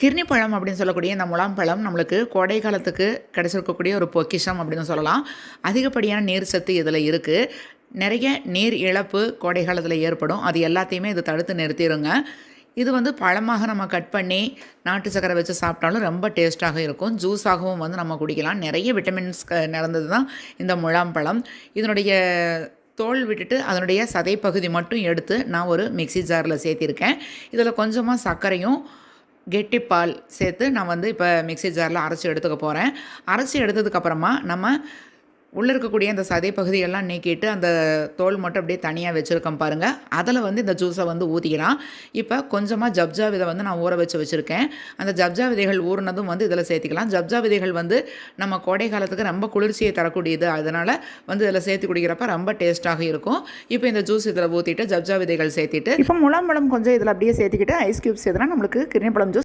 கிர்னி பழம் அப்படின்னு சொல்லக்கூடிய இந்த முலாம் பழம் நம்மளுக்கு கோடை காலத்துக்கு கிடைச்சிருக்கக்கூடிய ஒரு பொக்கிஷம் அப்படின்னு சொல்லலாம். அதிகப்படியான நீர் சத்து இதில் இருக்குது நிறைய நீர் இழப்பு கோடை காலத்தில் ஏற்படும். அது எல்லாத்தையுமே இது தடுத்து நிறுத்திடுங்க இது வந்து பழமாக நம்ம கட் பண்ணி நாட்டு சக்கரை வச்சு சாப்பிட்டாலும் ரொம்ப டேஸ்ட்டாக இருக்கும். ஜூஸாகவும் வந்து நம்ம குடிக்கலாம். நிறைய விட்டமின்ஸ் நிறந்தது தான் இந்த முலாம்பழம். இதனுடைய தோல் விட்டுட்டு அதனுடைய சதை பகுதி மட்டும் எடுத்து நான் ஒரு மிக்ஸி ஜாரில் சேர்த்திருக்கேன். இதில் கொஞ்சமாக சர்க்கரையும் கெட்டிப்பால் சேர்த்து நான் வந்து இப்போ மிக்ஸி ஜாரில் அரைச்சி எடுத்துக்க போகிறேன் அரைச்சி எடுத்ததுக்கப்புறமா நம்ம உள்ளே இருக்கக்கூடிய அந்த சதை பகுதியெல்லாம் நீக்கிட்டு அந்த தோல் மட்டும் அப்படியே தனியாக வச்சுருக்கோம் பாருங்கள் அதில் வந்து இந்த ஜூஸை வந்து ஊற்றிக்கலாம் இப்போ கொஞ்சமாக ஜப்ஜா விதை வந்து நான் ஊற வச்சு வச்சுருக்கேன். அந்த ஜப்ஜா விதைகள் ஊறினதும் வந்து இதில் சேர்த்திக்கலாம். ஜப்ஜா விதைகள் வந்து நம்ம கோடை காலத்துக்கு ரொம்ப குளிர்ச்சியை தரக்கூடியது. அதனால் வந்து இதில் சேர்த்து குடிக்கிறப்ப ரொம்ப டேஸ்ட்டாக இருக்கும். இப்போ இந்த ஜூஸ் இதில் ஊற்றிட்டு ஜப்ஜா விதைகள் சேர்த்திட்டு இப்போ முலாம்பழம் கொஞ்சம் இதில் அப்படியே சேர்த்திக்கிட்டு ஐஸ் க்யூப்ஸ் எதுனா நம்மளுக்கு கிருணிப்பழம் ஜூஸ்